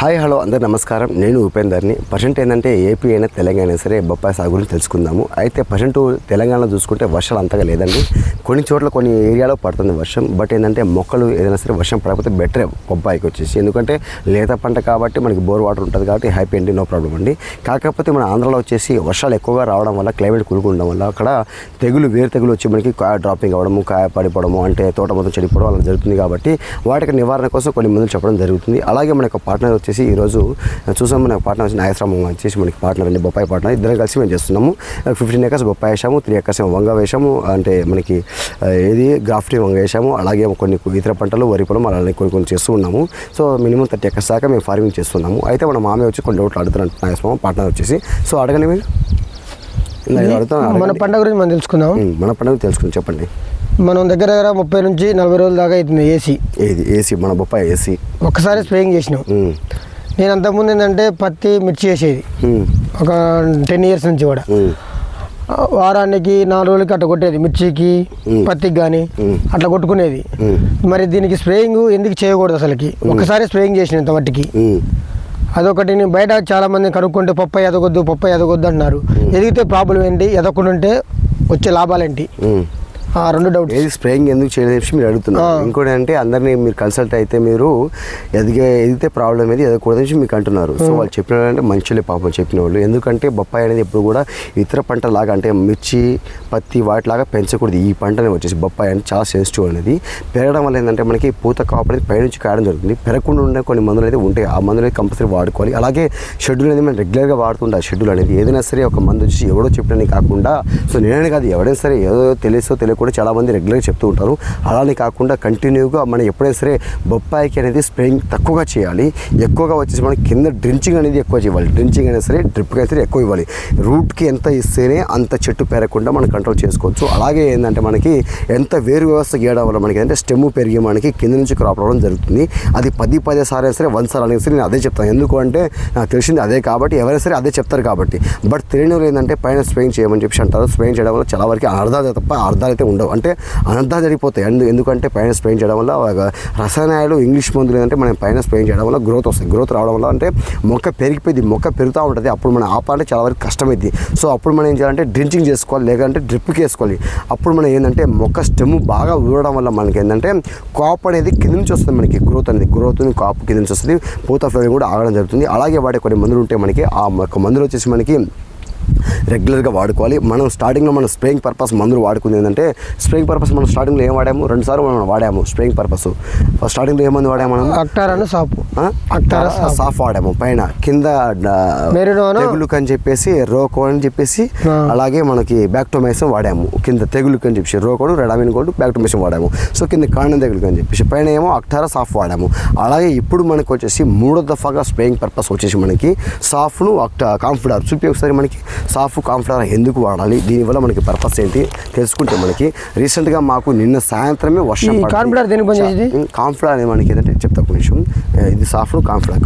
Hi hello అందరు నమస్కారం. నేను ఉపేందర్ని. ప్రజెంట్ ఏంటంటే ఏపీ అయినా తెలంగాణ అయినా సరే బొప్పాయి సాగు గురించి తెలుసుకుందాము. అయితే ప్రజెంట్ తెలంగాణలో చూసుకుంటే వర్షాలు అంతగా లేదండి. కొన్ని చోట్ల కొన్ని ఏరియాలో పడుతుంది వర్షం. బట్ ఏంటంటే మొక్కలు ఏదైనా సరే వర్షం పడకపోతే బెటరే బొప్పాయికి వచ్చేసి. ఎందుకంటే లేత పంట కాబట్టి మనకి బోర్ వాటర్ ఉంటుంది కాబట్టి హ్యాపీ అండి నో ప్రాబ్లం అండి. కాకపోతే మన ఆంధ్రాలో వచ్చేసి వర్షాలు ఎక్కువగా రావడం వల్ల క్లైమేట్ కూలుకుండడం వల్ల అక్కడ తెగులు వేరు తెగులు వచ్చి మనకి కాయ డ్రాపింగ్ అవ్వడము కాయ పడిపోవడము అంటే తోట మొత్తం చెడిపోవడం అలా జరుగుతుంది కాబట్టి వాటికి నివారణ కోసం కొన్ని మందులు చెప్పడం జరుగుతుంది. అలాగే మన యొక్క పార్ట్నర్ వచ్చేసి ఈరోజు చూసాం మన పార్ట్నర్ వచ్చి నాగేశ్వరం వచ్చేసి మనకి పార్ట్నర్ అండి బొప్పాయి పార్ట్నర్ ఇద్దరం కలిసి మేము చేస్తున్నాము. ఫిఫ్టీన్ ఎకర్స్ బొప్పాయి వేసాము త్రీ ఎకర్స్ ఏమో వంగ వేసాము అంటే మనకి ఏది గ్రాఫ్టింగ్ వంగ వేసాము అలాగే కొన్ని ఇతర పంటలు వరి పొలం అలాగే కొన్ని కొన్ని చేస్తూ ఉన్నాము. సో మినిమం థర్టీ ఎకర్స్ దాకా మేము ఫార్మింగ్ చేస్తున్నాము. అయితే మన మామయ్య వచ్చి కొన్ని డౌట్లు అడుగుతున్నారు నాగేశ్వరం పార్ట్నర్ వచ్చేసి. సో అడగండి మీరు. మన. పంట గురించి మనం తెలుసుకుందాం మన పండుగ తెలుసుకుని చెప్పండి. మనం దగ్గర దగ్గర ముప్పై నుంచి నలభై రోజుల దాకా అవుతుంది ఏసీ ఏది? ఏసీ మన బొప్పాయి ఏసీ ఒక్కసారి స్ప్రేయింగ్ చేసినాం. నేను అంతకుముందు ఏంటంటే పత్తి మిర్చి చేసేది. ఉమ్, ఒక టెన్ ఇయర్స్ నుంచి కూడా. వారానికి నాలుగు రోజులకి అట్లా కొట్టేది మిర్చికి. పత్తికి కానీ. అట్లా కొట్టుకునేది. మరి దీనికి స్ప్రేయింగ్ ఎందుకు చేయకూడదు అసలుకి? ఒకసారి స్ప్రేయింగ్ చేసిన ఇంత మట్టికి. అదొకటి నేను బయట చాలా మంది కనుక్కుంటే పప్పాయి ఎదగొద్దు పప్పాయి ఎదగొద్దు అంటున్నారు ఎదిగితే ప్రాబ్లం ఏంటి? ఎదగకుండా ఉంటే వచ్చే లాభాలేంటి? రెండు డౌట్స్ ఏది స్ప్రేయింగ్ ఎందుకు చేయలేదు చెప్పి మీరు అడుగుతున్నారు. ఇంకోటి అంటే అందరినీ మీరు కన్సల్ట్ అయితే మీరు ఎదిగే ఎదిగితే ప్రాబ్లం ఏది ఎదగకూడదు చెప్పి మీకు అంటున్నారు. సో వాళ్ళు చెప్పిన అంటే మంచిలే పాపం చెప్పిన వాళ్ళు ఎందుకంటే బొప్పాయి అనేది ఎప్పుడు కూడా ఇతర పంట లాగా అంటే మిర్చి పత్తి వాటిలాగా పెంచకూడదు. ఈ పంటనే వచ్చేసి బొప్పాయి అంటే చాలా సెన్సిటివ్ అనేది. పెరగడం వల్ల ఏంటంటే మనకి పూత కాపు అనేది పైనుంచి కాయడం జరుగుతుంది. పెరగకుండా ఉండే కొన్ని మందులు అయితే ఉంటాయి. ఆ మందులు అయితే కంపల్సరీ వాడుకోవాలి. అలాగే షెడ్యూల్ అనేది మనం రెగ్యులర్గా వాడుతుంటాం. షెడ్యూల్ అనేది ఏదైనా సరే ఒక మందు వచ్చి ఎవడో చెప్పినని కాకుండా సో నేనే కాదు ఎవడైనా సరే ఏదో తెలుసో తెలియకుండా చాలా మంది రెగ్యులర్గా చెప్తూ ఉంటారు. అలానే కాకుండా కంటిన్యూగా మనం ఎప్పుడైనా సరే బొప్పాయికి అనేది స్ప్రేయింగ్ తక్కువగా చేయాలి. ఎక్కువగా వచ్చేసి మనం కింద డ్రించింగ్ అనేది ఎక్కువ చేయాలి. డ్రించింగ్ అయినా సరే డ్రిప్కి అయితే ఎక్కువ ఇవ్వాలి. రూట్కి ఎంత ఇస్తేనే అంత చెట్టు పెరగకుండా మనం కంట్రోల్ చేసుకోవచ్చు. అలాగే ఏంటంటే మనకి ఎంత వేరు వ్యవస్థ గీయడం వల్ల మనకి అంటే స్టెమ్ పెరిగి మనకి కింద నుంచి క్రాప్ రావడం జరుగుతుంది. అది పది పదే సారి సరే వన్ సార్ అనేది సరే నేను అదే చెప్తాను. ఎందుకంటే నాకు తెలిసింది అదే కాబట్టి ఎవరైనా సరే అదే చెప్తారు కాబట్టి. బట్ తెలియని వాళ్ళు ఏంటంటే పైన స్ప్రేయింగ్ చేయమని చెప్పి అంటారు. స్ప్రేయింగ్ చేయడం వల్ల చాలా వరకు అర్థాలు తప్ప అర్థాలు అయితే ఉండవు. అంటే అనంతా జరిగిపోతాయి. అందు ఎందుకంటే పైన స్ప్రేయింగ్ చేయడం వల్ల రసాయనాలు ఇంగ్లీష్ మందులు ఏంటంటే మనం పైన స్ప్రేయింగ్ చేయడం వల్ల గ్రోత్ వస్తుంది గ్రోత్ రావడం వల్ల అంటే మొక్క పెరిగిపోయింది. మొక్క పెరుగుతూ ఉంటుంది. అప్పుడు మనం ఆపాలంటే చాలా వరకు కష్టమైంది సో అప్పుడు మనం ఏం చేయాలంటే డ్రించింగ్ చేసుకోవాలి. లేదంటే డ్రిప్కి వేసుకోవాలి అప్పుడు మనం ఏంటంటే మొక్క స్టెమ్ బాగా ఊరడం వల్ల మనకి ఏంటంటే కాప్ అనేది కింద నుంచి వస్తుంది మనకి. గ్రోత్ అనేది గ్రోత్ కాపు కింద నుంచి వస్తుంది. పూత ఫ్లోరింగ్ కూడా ఆగడం జరుగుతుంది. అలాగే వాడే కొన్ని మందులు ఉంటే మనకి ఆ యొక్క మందులు వచ్చేసి మనకి రెగ్యులర్గా వాడుకోవాలి. మనం స్టార్టింగ్లో మనం స్ప్రేయింగ్ పర్పస్ మందులు వాడుకుంది ఏంటంటే స్ప్రేయింగ్ పర్పస్ మనం స్టార్టింగ్లో ఏం వాడాము? రెండు సార్లు మనం వాడాము స్ప్రేయింగ్ పర్పస్. ఫస్ట్ స్టార్టింగ్లో ఏ మందు వాడాము మనం అక్టారాను ఆ? అక్టారా. సాఫ్ వాడాము. పైన కింద. తెగులుకు అని చెప్పేసి రోకో అని చెప్పేసి. అలాగే మనకి బ్యాక్టోమైసం వాడాము. కింద తెగులుకు అని చెప్పేసి రోకోడు రెడామిన్ కోడు బ్యాక్టోమైసం వాడాము. సో కింద కాండం తెగులుకు అని చెప్పేసి పైన ఏమో అక్టారా సాఫ్ వాడాము. అలాగే ఇప్పుడు మనకు వచ్చేసి మూడో దఫాగా స్ప్రేయింగ్ పర్పస్ వచ్చేసి మనకి సాఫ్ను అక్టా కాంఫిడార్ చూపి ఒకసారి మనకి సాఫ్ కాంఫిడార్ ఎందుకు వాడాలి? దీనివల్ల మనకి పర్పస్ ఏంటి? తెలుసుకుంటే మనకి. రీసెంట్గా మాకు నిన్న సాయంత్రమే వర్షం. కాన్ఫిడార్ దేనికి? కాంఫ్లా అనేది మనకి ఏంటంటే చెప్తా ఒక నిమిషం. ఇది సాఫ్ట్ కాంఫ్లా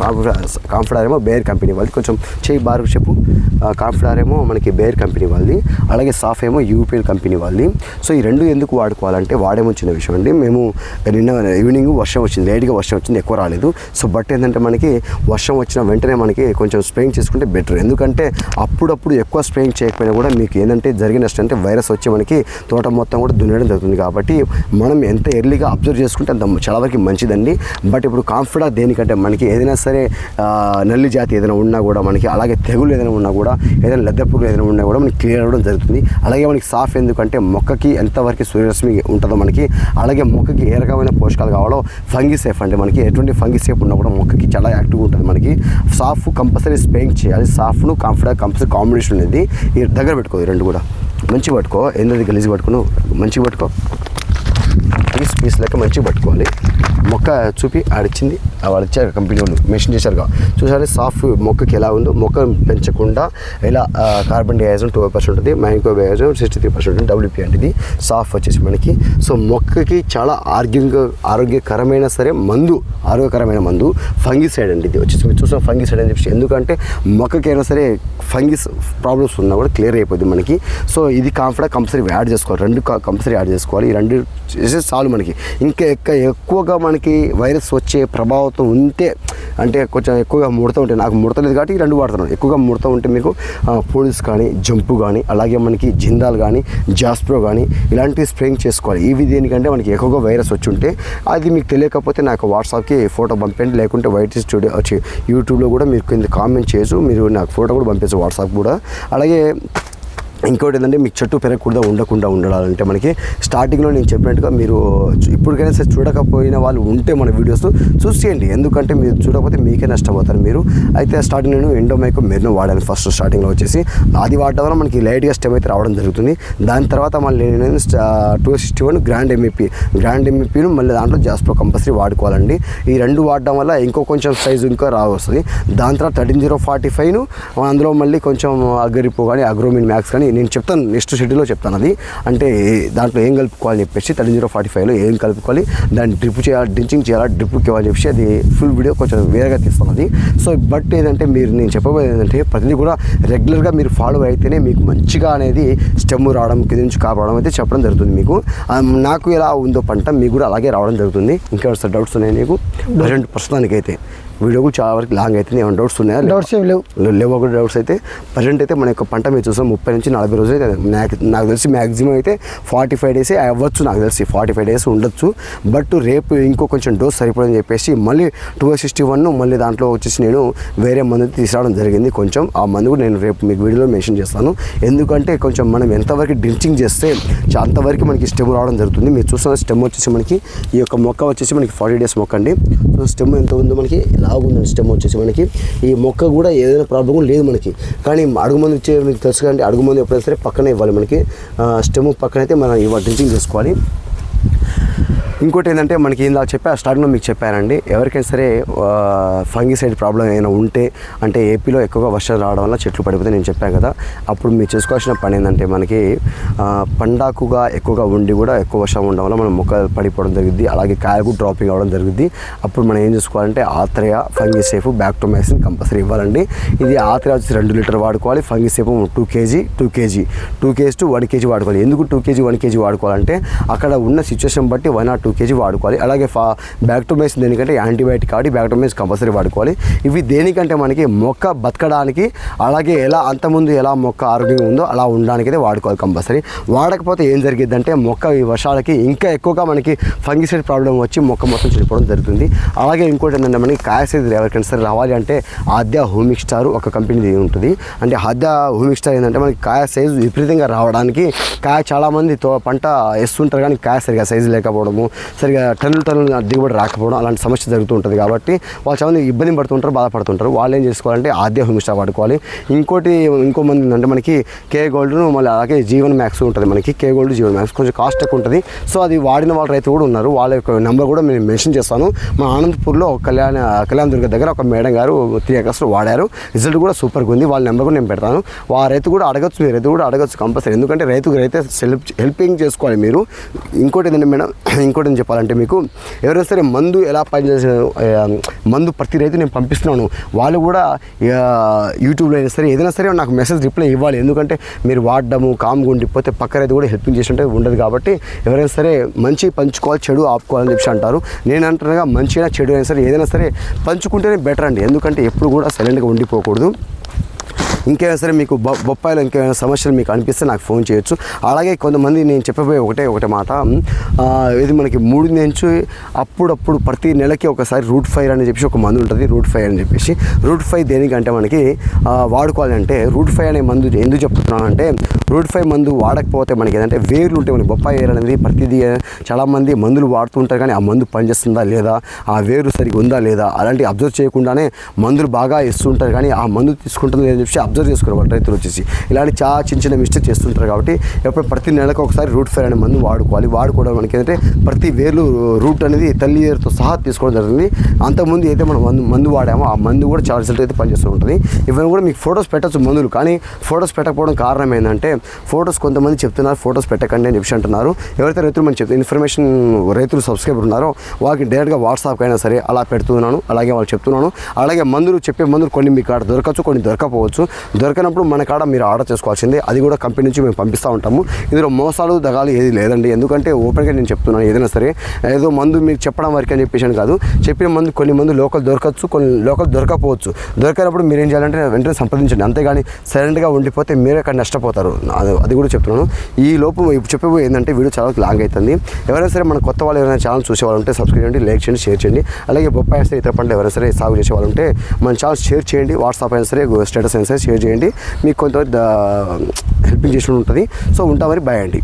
కాంఫ్లార్ ఏమో బేర్ కంపెనీ వాళ్ళది. కొంచెం చేయి బారు చెప్పు. ఆ, కాంఫ్లార్ ఏమో మనకి బేర్ కంపెనీ వాళ్ళది. అలాగే సాఫ్ ఏమో యూపీఎల్ కంపెనీ వాళ్ళది. సో ఈ రెండు ఎందుకు వాడుకోవాలంటే వాడేమో చిన్న విషయం అండి. మేము నిన్న ఈవినింగ్ వర్షం వచ్చింది. లేట్గా వర్షం వచ్చింది. ఎక్కువ రాలేదు. సో బట్ ఏంటంటే మనకి వర్షం వచ్చిన వెంటనే మనకి కొంచెం స్ప్రేయింగ్ చేసుకుంటే బెటర్ ఎందుకంటే అప్పుడప్పుడు ఎక్కువ స్ప్రేయింగ్ చేయకపోయినా కూడా మీకు ఏంటంటే జరిగిన నష్టం అంటే వైరస్ వచ్చి మనకి తోట మొత్తం కూడా దున్నడం జరుగుతుంది కాబట్టి మనం ఎంత ఎర్లీగా అబ్జర్వ్ చేసుకుంటే అంత చాలా వరకు మంచిదండి. బట్ ఇప్పుడు కాన్ఫిడా దేనికంటే మనకి ఏదైనా సరే నల్లి జాతి ఏదైనా ఉన్నా కూడా మనకి అలాగే తెగులు ఏదైనా ఉన్నా కూడా ఏదైనా లద్దె పురుగు ఏదైనా ఉన్నా కూడా మనకి క్లియర్ అవ్వడం జరుగుతుంది. అలాగే మనకి సాఫ్ ఎందుకంటే మొక్కకి ఎంతవరకు సూర్యరశ్మి ఉంటుందో మనకి అలాగే మొక్కకి ఏ రకమైన పోషకాలు కావాలో ఫంగి సేఫ్ అంటే మనకి ఎటువంటి ఫంగి సేఫ్ ఉన్నా కూడా మొక్కకి చాలా యాక్టివ్గా ఉంటుంది మనకి. సాఫ్ కంపల్సరీ స్ప్రేయింగ్ చేయాలి. సాఫ్ను కంఫర్ట్ కంపల్సరీ కాంబినేషన్ అనేది దగ్గర పెట్టుకో ఈ రెండు కూడా. మంచిగా పట్టుకో ఎందుకు గలీజ్ పట్టుకున్నావు. మంచిగా పట్టుకో. పీస్ పీస్ లెక్క మంచిగా పట్టుకోవాలి. మొక్క చూపి ఆడిచ్చింది వాళ్ళు ఇచ్చారు కంపెనీ వాళ్ళు మెషిన్ చేశారుగా చూసారు సాఫ్ట్ మొక్కకి ఎలా ఉందో మొక్క పెంచకుండా ఎలా కార్బన్ డైఆక్సైడ్ ట్వెల్వ్ పర్సెంట్ ఉంటుంది micro dioxide sixty three percent WP అంటే సాఫ్ట్ వచ్చేసి మనకి. సో మొక్కకి చాలా ఆరోగ్యంగా ఆరోగ్యకరమైన సరే మందు ఆరోగ్యకరమైన మందు ఫంగిసైడ్ అండి ఇది వచ్చేసి. మీరు చూసిన ఫంగిసైడ్ అని చెప్పి ఎందుకంటే మొక్కకైనా సరే ఫంగిస్ ప్రాబ్లమ్స్ ఉన్నా కూడా క్లియర్ అయిపోతుంది మనకి. సో ఇది కాన్ఫిడెంట్ కంపల్సరీ యాడ్ చేసుకోవాలి. రెండు కంపల్సరీ యాడ్ చేసుకోవాలి. ఈ రెండు చేసే చాలు మనకి. ఇంకా ఎక్క ఎక్కువగా మనకి వైరస్ వచ్చే ప్రభావం ఉంటే అంటే కొంచెం ఎక్కువగా ముడత ఉంటాయి నాకు ముడత లేదు కాబట్టి ఈ రెండు వాడుతున్నాను. ఎక్కువగా ముడత ఉంటే మీకు పోలీస్ కానీ జంపు కానీ అలాగే మనకి జిందాల్ కానీ జాస్ప్రో కానీ ఇలాంటివి స్ప్రేయింగ్ చేసుకోవాలి. ఇవి దేనికంటే మనకి ఎక్కువగా వైరస్ వచ్చి ఉంటే అది మీకు తెలియకపోతే నాకు వాట్సాప్కి ఫోటో పంపండి లేకుంటే వైట్ స్టూడియో వచ్చి యూట్యూబ్లో కూడా మీరు కింద కామెంట్ చేసు మీరు నాకు ఫోటో కూడా పంపించు వాట్సాప్ కూడా. అలాగే ఇంకోటి ఏంటంటే మీకు చెట్టు పెరగకుండా ఉండకుండా ఉండాలంటే మనకి స్టార్టింగ్లో నేను చెప్పినట్టుగా మీరు ఇప్పటికైనా సరే చూడకపోయిన వాళ్ళు ఉంటే మన వీడియోస్ చూసేయండి. ఎందుకంటే మీరు చూడకపోతే మీకే నష్టపోతారు మీరు. అయితే స్టార్టింగ్ నేను ఎండోమైకో మెరినో వాడాను ఫస్ట్ స్టార్టింగ్లో వచ్చేసి. అది వాడడం వల్ల మనకి లైట్గా స్టెమ్ అయితే రావడం జరుగుతుంది. దాని తర్వాత మళ్ళీ నేను two sixty one grand MEP grand ఎంఈపీను మళ్ళీ దాంట్లో జాస్ప్రో కంపల్సరీ వాడుకోవాలండి. ఈ రెండు వాడడం వల్ల ఇంకో కొంచెం సైజు ఇంకా రావస్తుంది. దాని తర్వాత థర్టీన్ జీరో ఫార్టీ ఫైవ్ను అందులో మళ్ళీ కొంచెం అగ్రిపో కానీ అగ్రోమిన్ మ్యాక్స్ కానీ నేను చెప్తాను నెక్స్ట్ షెడ్యూల్లో చెప్తాను అది. అంటే దాంట్లో ఏం కలుపుకోవాలని చెప్పేసి థర్టీ జీరో ఫార్టీ ఫైవ్లో ఏం కలుపుకోవాలి దాన్ని డ్రిప్ చేయాలి డ్రించింగ్ చేయాలా డ్రిప్ ఇవ్వాలని చెప్పేసి అది ఫుల్ వీడియో కొంచెం వేరేగా తీస్తాను అది. సో బట్ ఏంటంటే మీరు నేను చెప్పబోయేది ఏంటంటే ప్రతిదీ కూడా రెగ్యులర్గా మీరు ఫాలో అయితేనే మీకు మంచిగా అనేది స్టెమ్ రావడం కింద నుంచి కాపాడడం అయితే చెప్పడం జరుగుతుంది మీకు. నాకు ఎలా ఉందో పంట మీకు కూడా అలాగే రావడం జరుగుతుంది. ఇంకా డౌట్స్ ఉన్నాయి నీకు ప్రజెంట్ ప్రస్తుతానికైతే. వీడియో కూడా చాలా వరకు లాంగ్ అవుతుంది ఏమైనా డౌట్స్ ఉన్నాయా? డౌట్స్ ఏం లేవు. లేవు ఒక డౌట్స్ అయితే. ప్రజెంట్ అయితే మన యొక్క పంట మీరు చూసాం ముప్పై నుంచి నలభై రోజులు అయితే నాకు తెలిసి మ్యాక్సిమం అయితే ఫార్టీ ఫైవ్ డేసే అవ్వచ్చు నాకు తెలిసి. ఫార్టీ ఫైవ్ డేస్ ఉండొచ్చు. బట్ రేపు ఇంకో కొంచెం డోస్ సరిపోదని చెప్పేసి మళ్ళీ టూ సిక్స్టీ వన్ మళ్ళీ దాంట్లో వచ్చేసి నేను వేరే మందు తీసుకురావడం జరిగింది. కొంచెం ఆ మందు కూడా నేను రేపు మీకు వీడియోలో మెన్షన్ చేస్తాను. ఎందుకంటే కొంచెం మనం ఎంతవరకు డ్రించింగ్ చేస్తే అంతవరకు మనకి స్టెమ్ రావడం జరుగుతుంది. మీరు చూస్తున్న స్టెమ్ వచ్చేసి మనకి ఈ యొక్క మొక్క వచ్చేసి మనకి ఫార్టీ డేస్ మొక్క అండి సో స్టెమ్ ఎంత ఉందో మనకి లాగుందండి స్టెమ్ వచ్చేసి మనకి ఈ మొక్క కూడా ఏదైనా ప్రాబ్లం కూడా లేదు మనకి. కానీ అడుగు మందు ఇచ్చే మీకు తెలుసు కానీ అడుగు మందు ఎప్పుడైనా సరే పక్కనే ఇవ్వాలి మనకి. స్టెమ్ పక్కన అయితే మనం ఇవ్వాలి డ్రించింగ్ చేసుకోవాలి. ఇంకోటి ఏంటంటే మనకి ఇందాక చెప్పా స్టార్టింగ్లో మీకు చెప్పానండి ఎవరికైనా సరే ఫంగిసైడ్ ప్రాబ్లం ఏమైనా ఉంటే అంటే ఏపీలో ఎక్కువగా వర్షం రావడం వల్ల చెట్లు పడిపోతే నేను చెప్పాను కదా అప్పుడు మీరు చేసుకోవాల్సిన పని ఏంటంటే మనకి పండాకుగా ఎక్కువగా ఉండి కూడా ఎక్కువ వర్షం ఉండడం వల్ల మనం మొక్క పడిపోవడం జరుగుద్ది అలాగే కాయకు డ్రాపింగ్ అవ్వడం జరుగుద్ది. అప్పుడు మనం ఏం చేసుకోవాలంటే ఆత్రయ ఫంగిసేఫ్ బ్యాక్టోమైసిన్ కంపల్సరీ ఇవ్వాలండి. ఇది ఆత్రయ వచ్చి రెండు లీటర్ వాడుకోవాలి Fungisafe two KG two KG. Two KG to one KG వాడుకోవాలి. ఎందుకు టూ కేజీ వన్ కేజీ వాడుకోవాలంటే అక్కడ ఉన్న సిచ్యువేషన్ బట్టి వన్ ఆర్ టూ కేజీ వాడుకోవాలి. అలాగే ఫా బ్యాక్టోమైసిన్ దేనికంటే యాంటీబయాటిక్ కాబట్టి బ్యాక్టోమైసిన్ కంపల్సరీ వాడుకోవాలి. ఇవి దేనికంటే మనకి మొక్క బతకడానికి అలాగే ఎలా అంతకుముందు ఎలా మొక్క ఆరోగ్యంగా ఉందో అలా ఉండడానికి అయితే వాడుకోవాలి కంపల్సరీ. వాడకపోతే ఏం జరిగిద్దంటే మొక్క ఈ వర్షాలకి ఇంకా ఎక్కువగా మనకి ఫంగిసైడ్ ప్రాబ్లం వచ్చి మొక్క మొత్తం చెడిపోవడం జరుగుతుంది. అలాగే ఇంకోటి ఏంటంటే మనకి కాయ సైజు ఎవరికైనా సరే రావాలి అంటే ఆద్య హోమిక్ స్టార్ ఒక కంపెనీది ఉంటుంది. అంటే ఆద్య హోమిక్ స్టార్ ఏంటంటే మనకి కాయ సైజు విపరీతంగా రావడానికి కాయ చాలామంది తో పంట వేస్తుంటారు కానీ కాయ సరిగా సైజు లేకపోవడము సరిగా టన్నులు టన్నులు దిగుబడి రాకపోవడం అలాంటి సమస్య జరుగుతూ ఉంటుంది కాబట్టి వాళ్ళు చాలా మంది ఇబ్బంది పడుతుంటారు బాధపడుతుంటారు. వాళ్ళు ఏం చేసుకోవాలంటే ఆద్య హోమిక్ వాడుకోవాలి. ఇంకోటి ఇంకో మంది అంటే మనకి కే గోల్డ్ మళ్ళీ అలాగే జీవన్ మ్యాక్స్ ఉంటుంది మనకి. కే గోల్డ్ జీవన్ మ్యాక్స్ కొంచెం కాస్ట్ ఎక్కువ ఉంటుంది. సో అది వాడిన వాళ్ళ రైతు కూడా ఉన్నారు. వాళ్ళ యొక్క నెంబర్ కూడా నేను మెన్షన్ చేస్తాను. మా ఆనందపూర్లో కళ్యాణ కళ్యాణ దుర్గ దగ్గర ఒక మేడం గారు త్రీ ఎకర్స్లో వాడారు. రిజల్ట్ కూడా సూపర్గా ఉంది. వాళ్ళ నెంబర్ కూడా నేను పెడతాను. ఆ రైతు కూడా అడగచ్చు మీరు రైతు కూడా అడగచ్చు కంపల్సరీ ఎందుకంటే రైతుకు రైతే హెల్పింగ్ చేసుకోవాలి మీరు. ఇంకోటి ఏంటంటే మేడం ఇంకోటి ఇంపార్టెంట్ చెప్పాలంటే మీకు ఎవరైనా సరే మందు ఎలా పనిచేసే మందు ప్రతి రైతు నేను పంపిస్తున్నాను వాళ్ళు కూడా యూట్యూబ్లో అయినా సరే ఏదైనా సరే నాకు మెసేజ్ రిప్లై ఇవ్వాలి. ఎందుకంటే మీరు వాడడము కామ్గా ఉండిపోతే పక్క రైతు కూడా హెల్పింగ్ చేసినట్టు ఉండదు కాబట్టి ఎవరైనా సరే మంచి పంచుకోవాలి చెడు ఆపుకోవాలని చెప్పి అంటారు. నేను అంటున్నాగా మంచి అయినా చెడు అయినా సరే ఏదైనా సరే పంచుకుంటేనే బెటర్ అండి. ఎందుకంటే ఎప్పుడు కూడా సైలెంట్గా ఉండిపోకూడదు. ఇంకేమైనా సరే మీకు బొ బొప్పాయిలో ఇంకేమైనా సమస్యలు మీకు అనిపిస్తే నాకు ఫోన్ చేయొచ్చు. అలాగే కొంతమంది నేను చెప్పబోయే ఒకటే ఒకటే మాట. ఇది మనకి మూడు నుంచి అప్పుడప్పుడు ప్రతి నెలకి ఒకసారి రూట్ ఫైర్ అని చెప్పేసి ఒక మందు ఉంటుంది రూట్ ఫైర్ అని చెప్పేసి. రూట్ ఫైవ్ దేనికంటే మనకి వాడుకోవాలంటే రూట్ ఫైవ్ అనే మందు ఎందుకు చెప్తున్నానంటే రూట్ ఫైవ్ మందు వాడకపోతే మనకి ఏంటంటే వేర్లు ఉంటే మనకి బొప్పాయి వేరు అనేది ప్రతిదీ చాలామంది మందులు వాడుతూ ఉంటారు కానీ ఆ మందు పనిచేస్తుందా లేదా ఆ వేరు సరిగా ఉందా లేదా అలాంటి అబ్జర్వ్ చేయకుండానే మందులు బాగా ఇస్తుంటారు కానీ ఆ మందు తీసుకుంటుంది లేదని చెప్పి అబ్జర్వ్ చేసుకోవాలి రైతులు వచ్చేసి. ఇలాంటి చాలా చిన్న చిన్న మిస్టేక్ చేస్తుంటారు కాబట్టి ఎప్పుడు ప్రతి నెలకు ఒకసారి రూట్ ఫైర్ అనే మందు వాడుకోవాలి. వాడుకోవడం మనకి ఏంటంటే ప్రతి వేర్లు రూట్ అనేది తల్లి వేరుతో సహా తీసుకోవడం జరుగుతుంది. అంతకుముందు అయితే మనం మందు మందు వాడామో ఆ మందు కూడా చాలా రిజల్ట్ అయితే పనిచేస్తూ ఉంటుంది. ఇవన్నీ కూడా మీకు ఫొటోస్ పెట్టచ్చు మందులు. కానీ ఫొటోస్ పెట్టకపోవడం కారణం ఏంటంటే ఫొటోస్ కొంతమంది చెప్తున్నారు ఫొటోస్ పెట్టకండి అని చెప్పి అంటున్నారు. ఎవరైతే రైతులు మనం చెప్తే ఇన్ఫర్మేషన్ రైతులు సబ్స్క్రైబర్ ఉన్నారో వాళ్ళకి డైరెక్ట్గా వాట్సాప్ అయినా సరే అలా పెడుతున్నాను. అలాగే వాళ్ళు చెప్తున్నాను. అలాగే మందులు చెప్పే మందులు కొన్ని మీకు అక్కడ దొరకచ్చు కొన్ని దొరకపోవచ్చు. దొరకనప్పుడు మన కాడ మీరు ఆర్డర్ చేసుకోవాల్సిందే. అది కూడా కంపెనీ నుంచి మేము పంపిస్తూ ఉంటాము. ఇందులో మోసాలు దగాలు ఏది లేదండి. ఎందుకంటే ఓపెన్గా నేను చెప్తున్నాను ఏదైనా సరే. ఏదో మందు మీకు చెప్పడం వరకు అని చెప్పేసి అని కాదు. చెప్పిన మందు కొన్ని మందు లోకల్ దొరకచ్చు కొన్ని లోకల్ దొరకపోవచ్చు. దొరికినప్పుడు మీరు ఏం చేయాలంటే వెంటనే సంప్రదించండి. అంతేగాని సైలెంట్గా ఉండిపోతే మీరే అక్కడ నష్టపోతారు. అది అది కూడా చెప్తున్నాను. ఈ లోపు చెప్పబోయే ఏంటంటే వీడియో చాలా లాంగ్ అవుతుంది ఎవరైనా సరే మన కొత్త వాళ్ళు ఎవరైనా ఛానల్ చూసే వాళ్ళు ఉంటే సబ్స్క్రైబ్ చేయండి లైక్ చేయండి షేర్ చేయండి. అలాగే బొప్పాయి సరే ఇతర పంటలు ఎవరైనా సరే సాగు చేసే వాళ్ళు ఉంటే మన ఛానల్ షేర్ చేయండి. వాట్సాప్ అయినా సరే స్టేటస్ అయినా సరే షేర్ చేయండి. మీకు కొంత హెల్పింగ్ చేసి ఉంటుంది. సో ఉంటా మరి బాయ్ అండి.